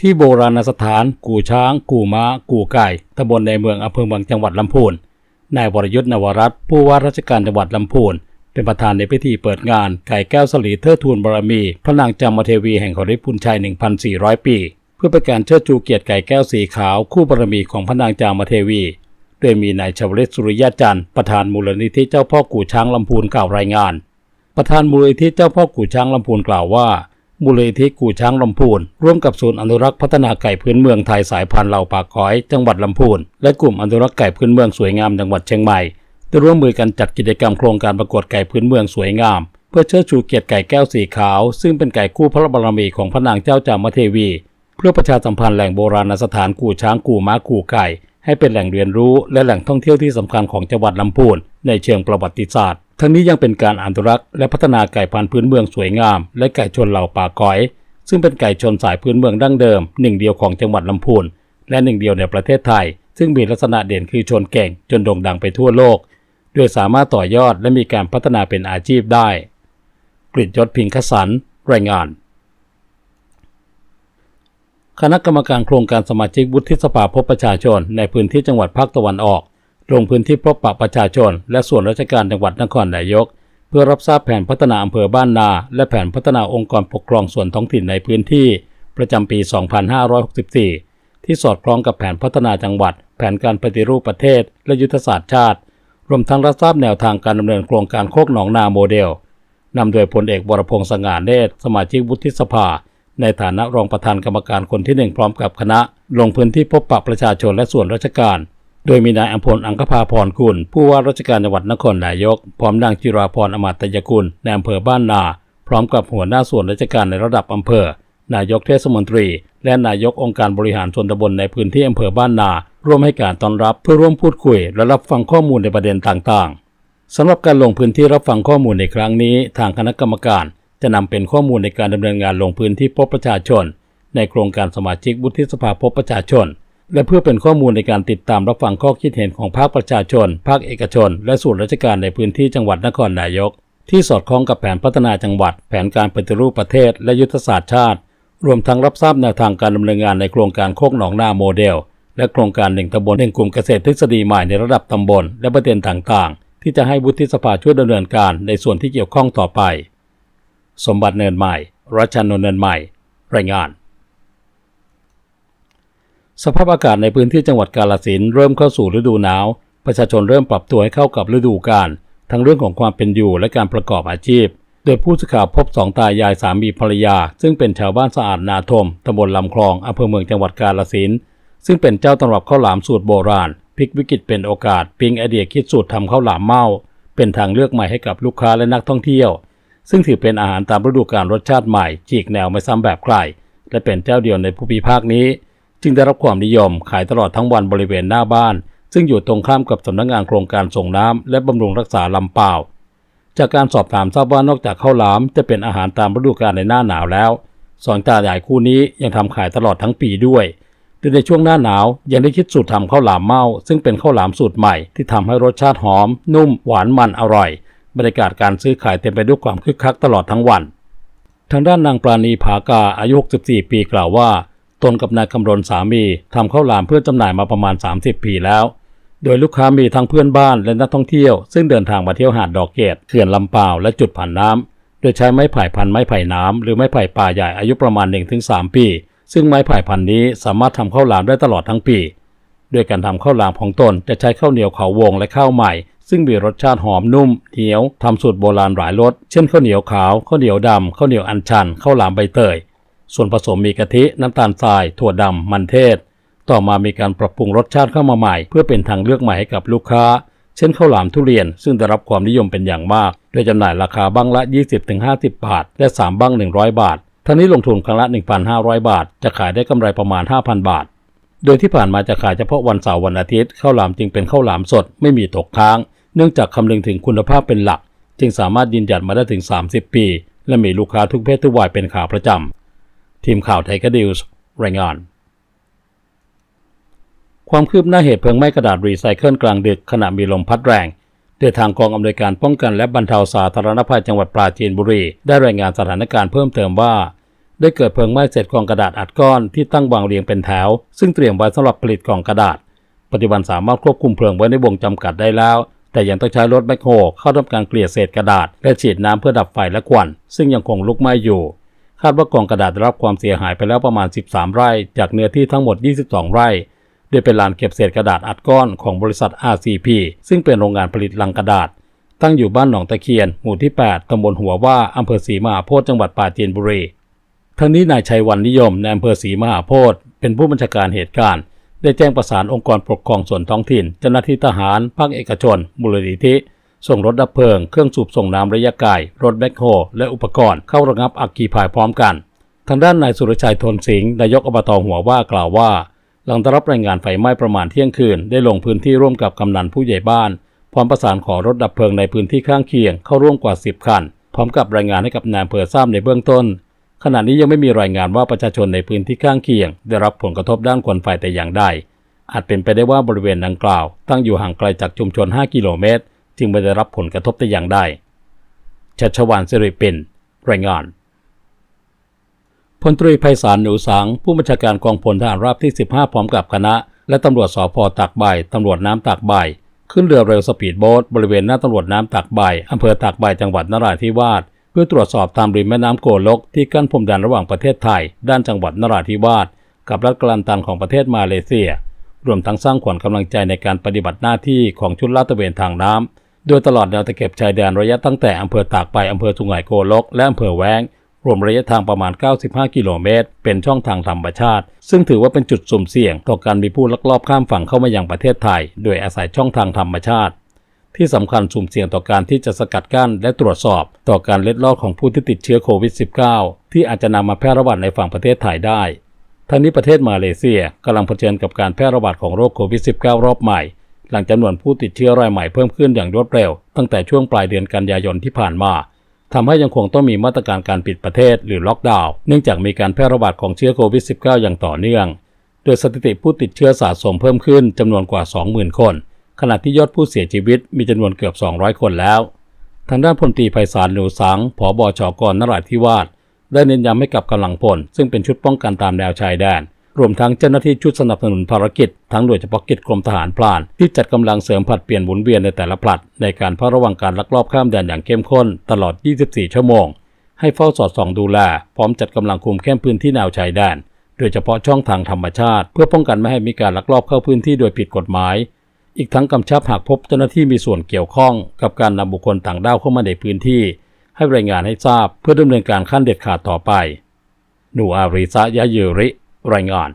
ที่โบราณสถานกู่ช้าง กู่ม้า กู่ไก่ตำบลในเมืองอำเภอเมืองจังหวัดลำพูนนายวรยุทธ์นวรัตน์ผู้ว่าราชการจังหวัดลำพูนเป็นประธานในพิธีเปิดงานไก่แก้วสลีเทิดทูนบารมี พระนางจามเทวีแห่งขอริพุนชัย 1,400 ปี เพื่อเป็นการเชิดชูเกียรติไก่แก้วสีขาวคู่บารมีของพระนางจามเทวี โดยมีนายชวลิตสุริยะจันทร์ประธานมูลนิธิเจ้าพ่อกู่ช้างลำพูนกล่าวรายงาน ประธานมูลนิธิเจ้าพ่อกู่ช้างลำพูนกล่าวว่า มูลนิธิกู่ช้างลำพูน ร่วมกับศูนย์อนุรักษ์พัฒนาไก่พื้นเมืองไทยสายพันธุ์เหล่าปากก้อย จังหวัดลำพูน และกลุ่มอนุรักษ์ไก่พื้นเมืองสวยงามจังหวัดเชียงใหม่ได้ร่วมมือกันจัดกิจกรรมโครงการประกวดไก่พื้นเมืองสวยงาม เพื่อเชิดชูเกียรติไก่แก้วสีขาว ซึ่งเป็นไก่คู่พระบารมีของพระนางเจ้าจามเทวี เพื่อประชาสัมพันธ์แหล่งโบราณสถานกู่ช้างกู่ม้ากู่ไก่ ให้เป็นแหล่งเรียนรู้และแหล่งท่องเที่ยวที่สำคัญของจังหวัดลำพูนในเชิงประวัติศาสตร์ ทั้งนี้ยังเป็นการอนุรักษ์และพัฒนาไก่พันธุ์พื้นเมืองสวยงาม และไก่ชนเหล่าป่าก้อย ซึ่งเป็นไก่ชนสายพื้นเมืองดั้งเดิมหนึ่งเดียวของจังหวัดลำพูนและหนึ่งเดียวในประเทศไทย ซึ่งมีลักษณะเด่นคือชนเก่งจนโด่งดังไปทั่วโลก โดยสามารถต่อยอดและมีการพัฒนาเป็นอาชีพได้กฤษยศพิงคสัน รายงาน คณะกรรมการโครงการสมาชิกวุฒิสภาพบประชาชน ในพื้นที่จังหวัดภาคตะวันออก ลงพื้นที่พบปะประชาชน และส่วนราชการจังหวัดนครนายก เพื่อรับทราบแผนพัฒนาอำเภอบ้านนา และแผนพัฒนาองค์กรปกครองส่วนท้องถิ่นในพื้นที่ ประจำปี 2564 ที่สอดคล้องกับแผนพัฒนาจังหวัด แผนการปฏิรูปประเทศ และยุทธศาสตร์ชาติ รวมทั้งรับทราบแนวทางการดำเนินโครงการโคกหนองนาโมเดลนำโดยพลเอกวรพงษ์สง่าเนตรสมาชิกวุฒิสภา ในฐานะรองประธานกรรมการคนที่หนึ่งพร้อมกับคณะ ลงพื้นที่พบปะประชาชนและส่วนราชการ โดยมีนายอัมพลอังคภาพรกุลผู้ว่าราชการจังหวัดนครนายก พร้อมนางจิราพรอมาตยกุลในอำเภอบ้านนา พร้อมกับหัวหน้าส่วนราชการในระดับอำเภอ นายกเทศมนตรี และนายกองค์การบริหารส่วนตำบลในพื้นที่อำเภอบ้านนา ร่วมให้การต้อนรับเพื่อร่วมพูดคุย และรับฟังข้อมูลในประเด็นต่างๆสำหรับการลงพื้นที่รับฟังข้อมูลในครั้งนี้ ทางคณะกรรมการ จะนำเป็นข้อมูลในการดำเนินงานลงพื้นที่พบประชาชน ในโครงการสมาชิกวุฒิสภาพบประชาชน และเพื่อเป็นข้อมูลในการติดตามรับฟังข้อคิดเห็นของภาคประชาชน ภาคเอกชน และส่วนราชการในพื้นที่จังหวัดนครนายก ที่สอดคล้องกับแผนพัฒนาจังหวัด แผนการปฏิรูปประเทศ และยุทธศาสตร์ชาติ รวมทั้งรับทราบแนวทางการดำเนินงานในโครงการโคกหนองนาโมเดล และโครงการหนึ่งตำบลหนึ่งกลุ่มเกษตรทฤษฎีใหม่ในระดับตำบล และประเด็นต่างๆ ที่จะให้วุฒิสภาช่วยดำเนินการในส่วนที่เกี่ยวข้องต่อไป สมบัติเนินใหม่ รัชนนเนินใหม่ รายงาน สภาพอากาศในพื้นที่จังหวัดกาลสินเริ่มเข้าสู่ฤดูหนาว ประชาชนเริ่มปรับตัวให้เข้ากับฤดูกาล ทั้งเรื่องของความเป็นอยู่และการประกอบอาชีพ โดยผู้สื่อข่าวพบสองตายายสามีภรรยา ซึ่งเป็นชาวบ้านสะอาดนาทมตำบลลำคลองอำเภอเมืองจังหวัดกาลสิน ซึ่งเป็นเจ้าตำรับข้าวหลามสูตรโบราณพลิกวิกฤตเป็นโอกาสพิงไอเดียคิดสูตรทำข้าวหลามเมาเป็นทางเลือกใหม่ให้กับลูกค้าและนักท่องเที่ยว ซึ่งถือเป็นอาหารตามฤดูกาลรสชาติใหม่ฉีกแนวไม่ซ้ำแบบใคร และเป็นเจ้าเดียวในภูมิภาคนี้ จึงได้รับความนิยมขายตลอดทั้งวันบริเวณหน้าบ้าน ซึ่งอยู่ตรงข้ามกับสำนักงานโครงการส่งน้ำและบำรุงรักษาลำเปล่า จากการสอบถามทราบว่านอกจากข้าวหลามจะเป็นอาหารตามฤดูกาลในหน้าหนาวแล้วสองตาใหญ่คู่นี้ยังทำขายตลอดทั้งปีด้วยโดยในช่วงหน้าหนาวยังได้คิดสูตรทำข้าวหลามเมาซึ่งเป็นข้าวหลามสูตรใหม่ที่ทำให้รสชาติหอม นุ่มหวานมันอร่อย บรรยากาศการซื้อขายเต็มไปด้วยความคึกคักตลอดทั้งวัน ทางด้านนางปราณีผากาอายุ 64 ปีกล่าวว่า ตนกับนายคำรณสามีทำข้าวหลามเพื่อจำหน่ายมาประมาณ 30 ปีแล้ว โดยลูกค้ามีทั้งเพื่อนบ้านและนักท่องเที่ยว ซึ่งเดินทางมาเที่ยวหาดดอกเกตเขื่อนลำปาวและจุดผ่านน้ำโดยใช้ไม้ไผ่พันไม้ไผ่น้ำหรือไม้ไผ่ป่าใหญ่อายุประมาณ 1-3 ปี ซึ่งไม้ไผ่พันนี้สามารถทำข้าวหลามได้ตลอดทั้งปีด้วยการทำข้าวหลามของตนจะใช้ข้าวเหนียวเขาวงและข้าวใหม่ ซึ่งมีรสชาติหอมนุ่มเหนียวทำสูตรโบราณหลายรส เช่นข้าวเหนียวขาวข้าวเหนียวดำข้าวเหนียวอัญชันข้าวหลามใบเตย ส่วนผสมมีกะทิน้ำตาลทราย ถั่วดำมันเทศ ต่อมามีการปรับปรุงรสชาติเข้ามาใหม่ เพื่อเป็นทางเลือกใหม่ให้กับลูกค้า เช่นข้าวหลามทุเรียน ซึ่งได้รับความนิยมเป็นอย่างมาก โดยจำหน่ายราคาบ้างละ 20-50 บาท และ 3บ้าง 100 บาททั้งนี้ลงทุนครั้งละ 1,500 บาท จะขายได้กำไรประมาณ 5,000 บาท โดยที่ผ่านมาจะขายเฉพาะวันเสาร์วันอาทิตย์ข้าวหลามจึงเป็นข้าวหลามสดไม่มีตกค้าง เนื่องจากคำนึงถึงคุณภาพเป็นหลัก จึงสามารถยืนหยัดมาได้ถึง 30 ปี และมีลูกค้าทุกเพศทุกวัยเป็นขาประจำทีมข่าวไทยกดิวส์รายงาน ความคืบหน้าเหตุเพลิงไหม้กระดาษรีไซเคิลกลางดึกขณะมีลมพัดแรงโดยทางกองอำนวยการป้องกันและบรรเทาสาธารณภัยจังหวัดปราจีนบุรี ได้รายงานสถานการณ์เพิ่มเติมว่า ได้เกิดเพลิงไหม้เศษกล่องกระดาษอัดก้อนที่ตั้งวางเรียงเป็นแถว ซึ่งเตรียมไว้สำหรับผลิตกล่องกระดาษ ปัจจุบันสามารถควบคุมเพลิงไว้ในวงจำกัดได้แล้ว แต่ยังต้องใช้รถแบคโฮเข้าทำการเกลี่ยเศษกระดาษ และฉีดน้ำเพื่อดับไฟและควัน ซึ่งยังคงลุกไหม้อยู่ คาดว่ากองกระดาษได้รับความเสียหายไปแล้วประมาณ 13 ไร่ จากเนื้อที่ทั้งหมด 22 ไร่โดยเป็นลานเก็บเศษกระดาษอัดก้อนของบริษัท RCP ซึ่งเป็นโรงงานผลิตลังกระดาษ ตั้งอยู่บ้านหนองตะเคียน หมู่ที่ 8 ตำบลหัวว่า อำเภอศรีมหาโพธิจังหวัดปราจีนบุรี ทั้งนี้นายชัยวันนิยมในอำเภอศรีมหาโพธิเป็นผู้บัญชาการเหตุการณ์ ได้แจ้งประสานองค์กรปกครองส่วนท้องถิ่น เจ้าหน้าที่ทหาร ภาคเอกชนมูลนิธิ ส่งรถดับเพลิง เครื่องสูบส่งน้ำระยะไกลรถแบ็คโฮและอุปกรณ์เข้าระงับอัคคีภัยพร้อมกัน ทางด้านนายสุรชัยทนสิงห์นายกอบตหัวว่ากล่าวว่า หลังได้รับรายงานไฟไหม้ประมาณเที่ยงคืน ได้ลงพื้นที่ร่วมกับกำนันผู้ใหญ่บ้าน พร้อมประสานขอรถดับเพลิงในพื้นที่ข้างเคียงเข้าร่วมกว่า 10 คัน พร้อมกับรายงานให้กับนายอำเภอทราบในเบื้องต้น ขณะนี้ยังไม่มีรายงานว่าประชาชนในพื้นที่ข้างเคียง ได้รับผลกระทบด้านควันไฟแต่อย่างใด อาจเป็นไปได้ว่าบริเวณดังกล่าว ตั้งอยู่ห่างไกลจากชุมชน 5 กิโลเมตร จึงไม่ได้รับผลกระทบแต่อย่างใดชัชวานสิริปินรายงานพลตรีไพศาลหนูสัง ผู้บัญชาการกองพลทหารราบที่ 15 พร้อมกับคณะ และตำรวจสพตากใบตำรวจน้ำตากใบขึ้นเรือเร็วสปีดโบ๊ทบริเวณหน้าตำรวจน้ำตากใบอำเภอตากใบจังหวัดนราธิวาส เพื่อตรวจสอบตามริมแม่น้ำโกลกที่กั้นพรมแดนระหว่างประเทศไทย ด้านจังหวัดนราธิวาสกับรัฐกลันตันของประเทศมาเลเซีย รวมทั้งสร้างขวัญกำลังใจในการปฏิบัติหน้าที่ของชุดลาดตระเวนทางน้ำโดยตลอดแนวตะเข็บชายแดนระยะตั้งแต่อำเภอตากใบอำเภอสุงไหงโกลกและอำเภอแวงรวมระยะทางประมาณ 95 กิโลเมตร เป็นช่องทางธรรมชาติ ซึ่งถือว่าเป็นจุดสุ่มเสี่ยง ต่อการมีผู้ลักลอบข้ามฝั่งเข้ามายังประเทศไทย โดยอาศัยช่องทางธรรมชาติ ที่สำคัญสุ่มเสี่ยงต่อการที่จะสกัดกั้นและตรวจสอบต่อการเล็ดลอดของผู้ที่ติดเชื้อโควิด -19 ที่อาจจะนำมาแพร่ระบาดในฝั่งประเทศไทยได้ทั้งนี้ประเทศมาเลเซียกำลังเผชิญกับการแพร่ระบาดของโรคโควิด -19 รอบใหม่ หลังจำนวนผู้ติดเชื้อรายใหม่เพิ่มขึ้นอย่างรวดเร็ว ตั้งแต่ช่วงปลายเดือนกันยายนที่ผ่านมาทำให้ยังคงต้องมีมาตรการการปิดประเทศหรือล็อกดาวน์เนื่องจากมีการแพร่ระบาดของเชื้อโควิด -19 อย่างต่อเนื่อง โดยสถิติผู้ติดเชื้อสะสมเพิ่มขึ้นจำนวนกว่า 20,000 คน ขณะที่ยอดผู้เสียชีวิตมีจำนวนเกือบ 200 คนแล้ว ทางด้านพลตรีไพศาลหนูสังผบชกรนราธิวาสได้เน้นย้ำให้กับกำลังพล ซึ่งเป็นชุดป้องกันตามแนวชายแดน รวมทั้งเจ้าหน้าที่ชุดสนับสนุนภารกิจ ทั้งหน่วยเฉพาะกิจกรมทหารพราน ที่จัดกำลังเสริมผัดเปลี่ยนหมุนเวียนในแต่ละผลัด ในการเฝ้าระวังการลักลอบข้ามแดนอย่างเข้มข้น ตลอด 24 ชั่วโมง ให้เฝ้าสอดส่องดูแลพร้อมจัดกำลังคุมเข้มพื้นที่แนวชายแดน โดยเฉพาะช่องทางธรรมชาติ เพื่อป้องกันไม่ให้มีการลักลอบเข้าพื้นที่โดยผิดกฎหมาย อีกทั้งกำชับหากพบเจ้าหน้าที่มีส่วนเกี่ยวข้อง กับการนำบุคคลต่างด้าวเข้ามาในพื้นที่ ให้รายงานให้ทราบเพื่อดำเนินการขั้นเด็ดขาดต่อไปหนูอาริซะยะเยริ รายงาน